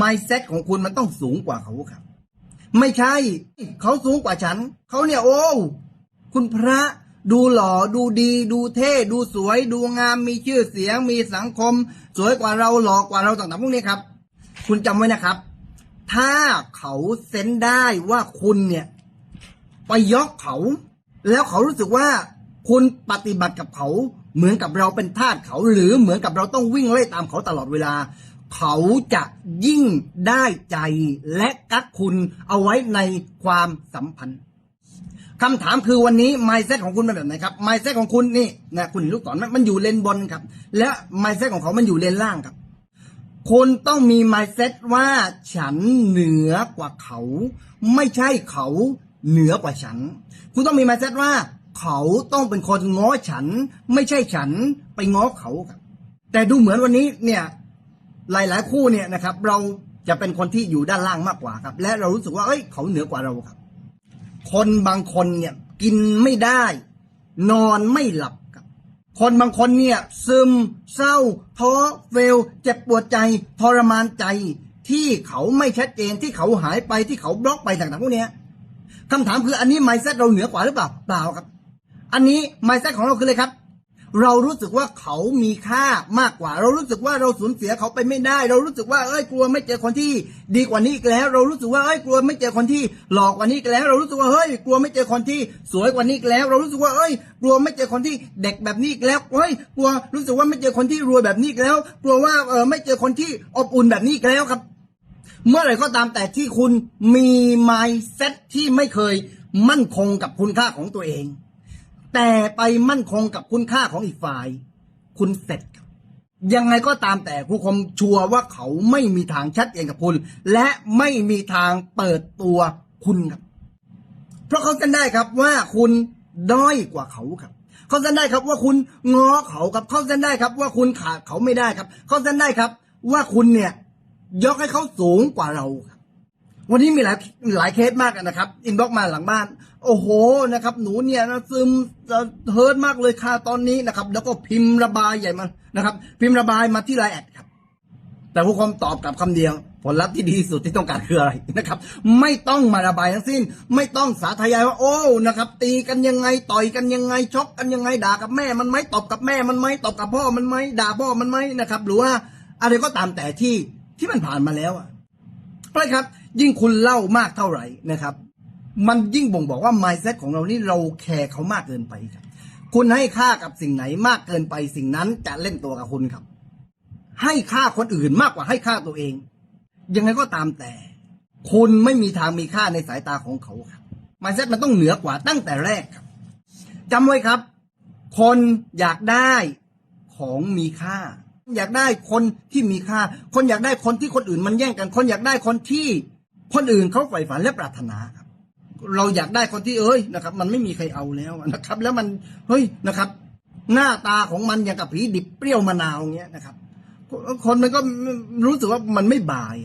mindset ของคุณมันต้องสูงกว่าเขาครับ ไม่ใช่ เขาสูงกว่าฉัน เขาเนี่ยโอ้คุณพระดูหล่อดูดี ดูเท่ ดูสวย ดูงามมีชื่อเสียง มีสังคม สวยกว่าเราหล่อกว่าเราต่างๆพวกนี้ครับ คุณจำไว้นะครับ ถ้าเขาเซนได้ว่าคุณเนี่ย ไปยกเขา แล้วเขารู้สึกว่าคุณปฏิบัติกับเขา เหมือนกับเราเป็นทาสเขา หรือเหมือนกับเราต้องวิ่งไล่ตามเขาตลอดเวลา เขาจะยิ่งได้ใจและกักคุณเอาไว้ในความสัมพันธ์คำถามคือวันนี้ mindset ของคุณเป็นแบบไหนครับ mindset ของคุณนี่นะคุณลูกศรมมันอยู่เลนบนครับ และ mindset ของเขามันอยู่เลนล่างครับคุณต้องมี mindset ว่าฉันเหนือกว่าเขา ไม่ใช่เขาเหนือกว่าฉัน คุณต้องมี mindset ว่า เขาต้องเป็นคนง้อฉัน ไม่ใช่ฉันไปง้อเขาครับ แต่ดูเหมือนวันนี้เนี่ย หลายๆ คู่เนี่ยนะครับ เราจะเป็นคนที่อยู่ด้านล่างมากกว่าครับ และเรารู้สึกว่าเอ้ยเขาเหนือกว่าเราครับ คนบางคนเนี่ยกินไม่ได้ นอนไม่หลับครับ คนบางคนเนี่ยซึมเศร้าท้อเฟลเจ็บปวดใจทรมานใจที่เขาไม่ชัดเจนที่เขาหายไปที่เขาบล็อกไปต่างๆพวกนี้คำถามคืออันนี้ mindset เราเหนือกว่าหรือเปล่าเปล่าครับ อันนี้ mindset ของเราคือเลยครับ เรารู้สึกว่าเขามีค่ามากกว่า เรารู้สึกว่าเราสูญเสียเขาไปไม่ได้ เรารู้สึกว่าเอ้ยกลัวไม่เจอคนที่ดีกว่านี้อีกแล้ว เรารู้สึกว่าเอ้ยกลัวไม่เจอคนที่หลอกกว่านี้อีกแล้ว เรารู้สึกว่าเฮ้ยกลัวไม่เจอคนที่สวยกว่านี้อีกแล้ว เรารู้สึกว่าเอ้ยกลัวไม่เจอคนที่เด็กแบบนี้อีกแล้วเฮ้ยกลัวรู้สึกว่าไม่เจอคนที่รวยแบบนี้อีกแล้ว กลัวว่าเออไม่เจอคนที่อบอุ่นแบบนี้อีกแล้วครับ เมื่อไหร่ก็ตามแต่ที่คุณมี mindset ที่ไม่เคยมั่นคงกับคุณค่าของตัวเอง แต่ไปมั่นคงกับคุณค่าของอีกฝ่าย คุณเสร็จ ยังไงก็ตามแต่ครูคมชัวร์ว่าเขาไม่มีทางชัดเจนกับคุณ และไม่มีทางเปิดตัวคุณครับ เพราะเขาจะได้ครับว่าคุณด้อยกว่าเขาครับเขาจะได้ครับว่าคุณง้อเขาครับเขาจะได้ครับว่าคุณขาดเขาไม่ได้ครับเขาจะได้ครับ ว่าคุณเนี่ย ยกให้เขาสูงกว่าเราครับ วันนี้มีหลายหลายเคสมากนะครับ อินบ็อกมาหลังบ้าน โอ้โหนะครับ หนูเนี่ยนะซึมจะเฮิร์ตมากเลยค่ะตอนนี้นะครับ แล้วก็พิมพ์ระบายใหญ่มานะครับ พิมพ์ระบายมาที่ไลน์แอดครับ แต่ผู้คมตอบกลับคำเดียว ผลลัพธ์ที่ดีสุดที่ต้องการคืออะไรนะครับ ไม่ต้องมาระบายทั้งสิ้น ไม่ต้องสาธยายว่าโอ้นะครับ ตีกันยังไงต่อยกันยังไงชกกันยังไงด่ากับแม่มันไหมตบกับแม่มันไหมตบกับพ่อมันไหมด่าพ่อมันไหมนะครับ หรือว่าอะไรก็ตามแต่ที่ที่มันผ่านมาแล้วอะใช่ครับ ยิ่งคุณเล่ามากเท่าไหร่นะครับ มันยิ่งบ่งบอกว่า mindset ของเรานี่เราแคร์เขามากเกินไปครับ คุณให้ค่ากับสิ่งไหนมากเกินไปสิ่งนั้นจะเล่นตัวกับคุณครับ ให้ค่าคนอื่นมากกว่าให้ค่าตัวเอง ยังไงก็ตามแต่ คุณไม่มีทางมีค่าในสายตาของเขาครับ mindset มันต้องเหนือกว่าตั้งแต่แรกครับจำไว้ครับ คนอยากได้ของมีค่า อยากได้คนที่มีค่า คนอยากได้คนที่คนอื่นมันแย่งกัน คนอยากได้คนที่ คนอื่นเขาใฝ่ฝันและปรารถนาครับ เราอยากได้คนที่เอ้ยนะครับ มันไม่มีใครเอาแล้วนะครับ แล้วมันเฮ้ยนะครับ หน้าตาของมันอย่างกับผีดิบเปรี้ยวมะนาวเงี้ยนะครับ คนมันก็รู้สึกว่ามันไม่บาย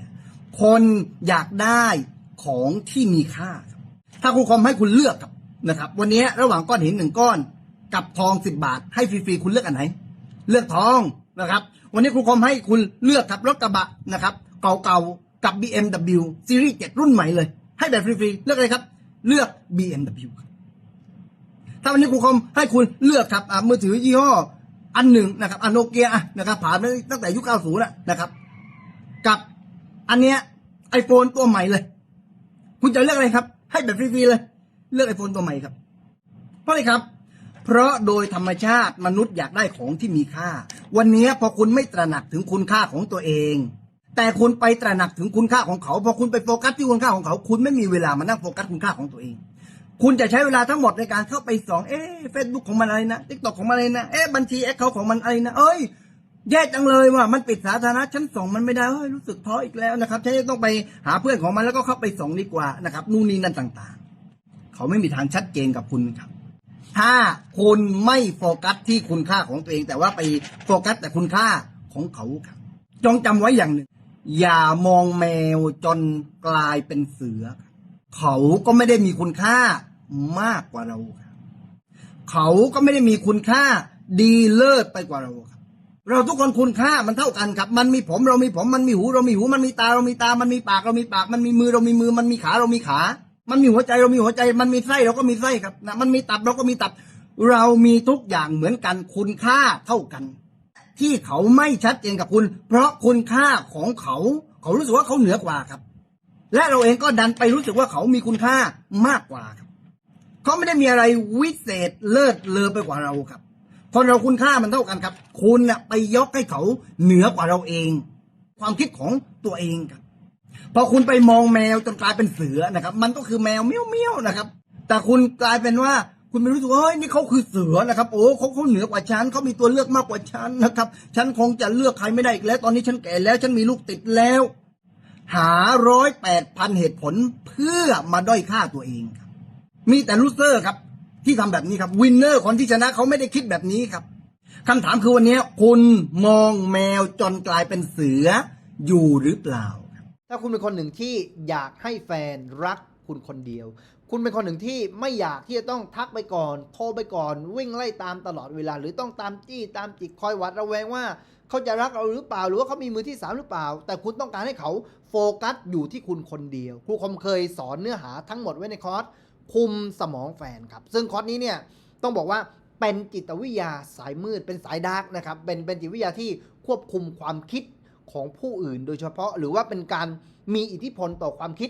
คนอยากได้ของที่มีค่า ถ้าครูคอมให้คุณเลือกครับนะครับ วันนี้ระหว่างก้อนหินหนึ่งก้อน กับทองสิบบาท ให้ฟรีๆคุณเลือกอันไหน เลือกทองนะครับ วันนี้ครูคอมให้คุณเลือกครับรถกระบะนะครับ เก่าๆ กับ BMW ซีรีส์7รุ่นใหม่เลย ให้แบบฟรีๆ เลือกอะไรครับ เลือก BMW ครับถ้าวันนี้ครูคอมให้คุณเลือกครับอะมือถือยี่ห้ออันหนึ่งนะครับอันโนเกียนะครับผ่านตั้งแต่ยุค 90แล้วนะครับ กับอันเนี้ยไอโฟนตัวใหม่เลย คุณจะเลือกอะไรครับ ให้แบบฟรีๆเลย เลือกไอโฟนตัวใหม่ครับ เพราะอะไรครับ เพราะโดยธรรมชาติมนุษย์อยากได้ของที่มีค่า วันนี้พอคุณไม่ตระหนักถึงคุณค่าของตัวเอง แต่คุณไปตระหนักถึงคุณค่าของเขาพอคุณไปโฟกัสที่คุณค่าของเขา คุณไม่มีเวลามานั่งโฟกัสคุณค่าของตัวเอง คุณจะใช้เวลาทั้งหมดในการเข้าไปส่องเอ๊ะเฟซบุ๊กของมันอะไรนะทิกตอกของมันอะไรนะเอ๊ะบัญชีแอคเคาท์ของมันอะไรนะเอ้ยแย่จังเลยว่ะมันปิดสาธารณะฉันสองมันไม่ได้เฮ้ยรู้สึกท้ออีกแล้วนะครับฉันจะต้องไปหาเพื่อนของมันแล้วก็เข้าไปส่องดีกว่านะครับนู่นนี่นั่นต่าง ๆ เขาไม่มีทางชัดเจนกับคุณครับถ้าคุณไม่โฟกัสที่คุณค่าของตัวเอง แต่ว่าไปโฟกัสแต่คุณค่าของเขาครับจงจำไว้อย่างหนึ่ง อย่ามองแมวจนกลายเป็นเสือ เขาก็ไม่ได้มีคุณค่ามากกว่าเราครับเขาก็ไม่ได้มีคุณค่าดีเลิศไปกว่าเราครับ เราทุกคนคุณค่ามันเท่ากันครับ มันมีผมเรามีผมมันมีหู เรามีหูมันมีตาเรามีตา มันมีปากเรามีปาก มันมีมือเรามีมือ มันมีขาเรามีขา มันมีหัวใจเรามีหัวใจ มันมีไส้เราก็มีไส้ครับนะมันมีตับเราก็มีตับ เรามีทุกอย่างเหมือนกันคุณค่าเท่ากัน ที่เขาไม่ชัดเจนกับคุณ เพราะคุณค่าของเขา เขารู้สึกว่าเขาเหนือกว่าครับ และเราเองก็ดันไปรู้สึกว่าเขามีคุณค่ามากกว่าครับเขาไม่ได้มีอะไรวิเศษเลิศเลอไปกว่าเราครับคนเราคุณค่ามันเท่ากันครับ คุณน่ะไปยกให้เขาเหนือกว่าเราเอง ความคิดของตัวเองครับ พอคุณไปมองแมวจนกลายเป็นเสือนะครับ มันก็คือแมวเมี้ยวเมี้ยวๆนะครับ แต่คุณกลายเป็นว่า คุณไม่รู้สึกว่าเฮ้ยนี่เขาคือเสือนะครับโอ้เขาเขาเหนือกว่าฉันเขามีตัวเลือกมากกว่าฉันนะครับ ฉันคงจะเลือกใครไม่ได้อีกแล้ว ตอนนี้ฉันแก่แล้ว ฉันมีลูกติดแล้ว หาร้อยแปดพันเหตุผลเพื่อมาด้อยค่าตัวเองครับ มีแต่ลูเซอร์ครับ ที่ทำแบบนี้ครับวินเนอร์คนที่ชนะเขาไม่ได้คิดแบบนี้ครับคำถามคือวันนี้คุณมองแมวจนกลายเป็นเสืออยู่หรือเปล่า ถ้าคุณเป็นคนหนึ่งที่อยากให้แฟนรักคุณคนเดียว คุณเป็นคนหนึ่งที่ไม่อยากที่จะต้องทักไปก่อน โทรไปก่อน วิ่งไล่ตามตลอดเวลา หรือต้องตามจี้ตามจิกคอยหวัดระแวงว่า เขาจะรักเราหรือเปล่า หรือว่าเขามีมือที่สามหรือเปล่า แต่คุณต้องการให้เขาโฟกัสอยู่ที่คุณคนเดียว ครูคมเคยสอนเนื้อหาทั้งหมดไว้ในคอร์สคุมสมองแฟนครับ ซึ่งคอร์สนี้เนี่ยต้องบอกว่าเป็นจิตวิทยาสายมืดเป็นสายดาร์กนะครับเป็นเป็นจิตวิทยาที่ควบคุมความคิดของผู้อื่น โดยเฉพาะหรือว่าเป็นการมีอิทธิพลต่อความคิด